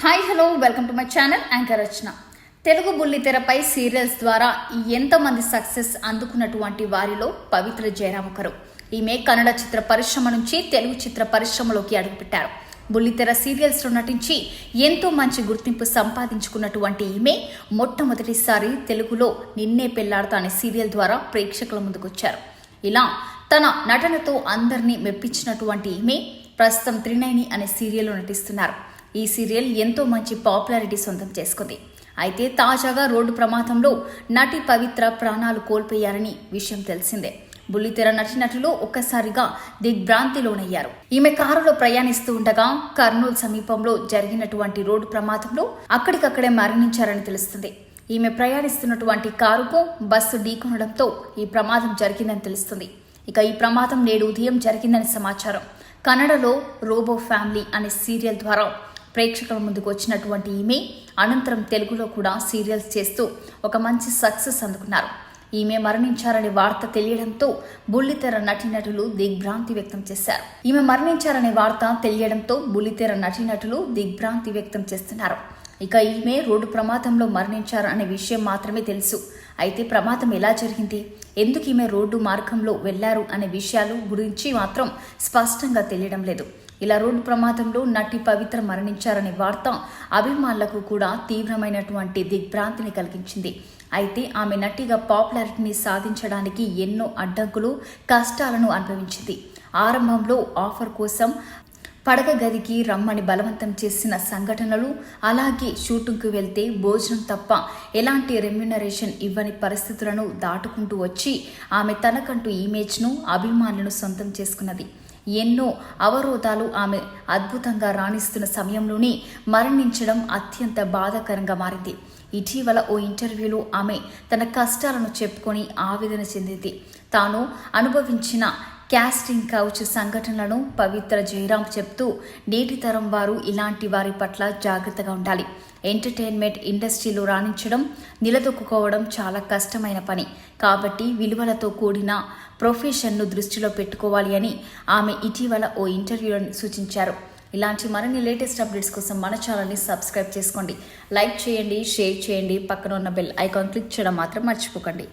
Hi hello welcome to my channel anchor Rachana Telugu బుల్లితెరపై serials ద్వారా ఎంతమంది success అందుకున్నటువంటి వారిలో పవిత్ర జయరామ్ ఒకరు. ఈమె కన్నడ చిత్ర పరిశ్రమ నుంచి తెలుగు చిత్ర పరిశ్రమలోకి అడుగుపెట్టారు. బుల్లితెర సీరియల్స్లో నటించి ఎంతో మంచి గుర్తింపు సంపాదించుకున్నటువంటి ఈమె మొట్టమొదటిసారి తెలుగులో నిన్నే పెళ్ళాడతా అనే సీరియల్ ద్వారా ప్రేక్షకుల ముందుకొచ్చారు. ఇలా తన నటనతో అందరినీ మెప్పించినటువంటి ఈమె ప్రస్తుతం త్రినైని అనే సీరియల్లో నటిస్తున్నారు. ఈ సీరియల్ ఎంతో మంచి పాపులారిటీ సొంతం చేసుకుంది. అయితే తాజాగా రోడ్డు ప్రమాదంలో నటి పవిత్ర ప్రాణాలు కోల్పోయారని విషయం తెలిసిందే. బుల్లితెర నటినటులు ఒక్కసారిగా దిగ్భ్రాంతిలోనయ్యారు. ఈమె కారులో ప్రయాణిస్తూ ఉండగా కర్నూలు సమీపంలో జరిగినటువంటి రోడ్డు ప్రమాదంలో అక్కడికక్కడే మరణించారని తెలుస్తుంది. ఈమె ప్రయాణిస్తున్నటువంటి కారుకు బస్సు ఢీకొనడంతో ఈ ప్రమాదం జరిగిందని తెలుస్తుంది. ఇక ఈ ప్రమాదం నేడు ఉదయం జరిగిందని సమాచారం. కన్నడలో రోబో ఫ్యామిలీ అనే సీరియల్ ద్వారా ప్రేక్షకుల ముందుకు వచ్చినటువంటి ఈమె అనంతరం తెలుగులో కూడా సీరియల్స్ చేస్తూ ఒక మంచి సక్సెస్ అందుకున్నారు. ఈమె మరణించారనే వార్త తెలియడంతో బుల్లితెర నటీనటులు దిగ్భ్రాంతి వ్యక్తం చేశారు. ఈమె మరణించారనే వార్త తెలియడంతో బుల్లితెర నటీనటులు దిగ్భ్రాంతి వ్యక్తం చేస్తున్నారు. ఇక ఈమె రోడ్డు ప్రమాదంలో మరణించారు అనే విషయం మాత్రమే తెలుసు. అయితే ప్రమాదం ఎలా జరిగింది? ఎందుకు ఈమె రోడ్డు మార్గంలో వెళ్ళారు అనే విషయాలు గురించి మాత్రం స్పష్టంగా తెలియడం లేదు. ఇలా రోడ్డు ప్రమాదంలో నటి పవిత్ర మరణించారనే వార్త అభిమానులకు కూడా తీవ్రమైనటువంటి దిగ్భ్రాంతిని కలిగించింది. అయితే ఆమె నటిగా పాపులారిటీని సాధించడానికి ఎన్నో అడ్డంకులు కష్టాలను అనుభవించింది. ఆరంభంలో ఆఫర్ కోసం పడక గదికి రమ్మని బలవంతం చేసిన సంఘటనలు అలాగే షూటింగ్కు వెళ్తే భోజనం తప్ప ఎలాంటి రెమ్యునరేషన్ ఇవ్వని పరిస్థితులను దాటుకుంటూ వచ్చి ఆమె తనకంటూ ఇమేజ్ను అభిమానులను సొంతం చేసుకున్నది. ఎన్నో అవరోధాలు ఆమె అద్భుతంగా రాణిస్తున్న సమయంలోనే మరణించడం అత్యంత బాధాకరంగా మారింది. ఇటీవల ఓ ఇంటర్వ్యూలో ఆమె తన కష్టాలను చెప్పుకొని ఆవేదన చెందింది. తాను అనుభవించిన క్యాస్టింగ్ కౌచ్ సంఘటనలను పవిత్ర జయరాం చెప్తూ నేటి తరం వారు ఇలాంటి వారి పట్ల జాగ్రత్తగా ఉండాలి. ఎంటర్టైన్మెంట్ ఇండస్ట్రీలో రాణించడం నిలదొక్కుకోవడం చాలా కష్టమైన పని. కాబట్టి విలువలతో కూడిన ప్రొఫెషన్ను దృష్టిలో పెట్టుకోవాలి అని ఆమె ఇటీవల ఓ ఇంటర్వ్యూలో సూచించారు. ఇలాంటి మరిన్ని లేటెస్ట్ అప్డేట్స్ కోసం మన ఛానల్ని సబ్స్క్రైబ్ చేసుకోండి. లైక్ చేయండి షేర్ చేయండి. పక్కన ఉన్న బెల్ ఐకాన్ క్లిక్ చేయడం మాత్రం మర్చిపోకండి.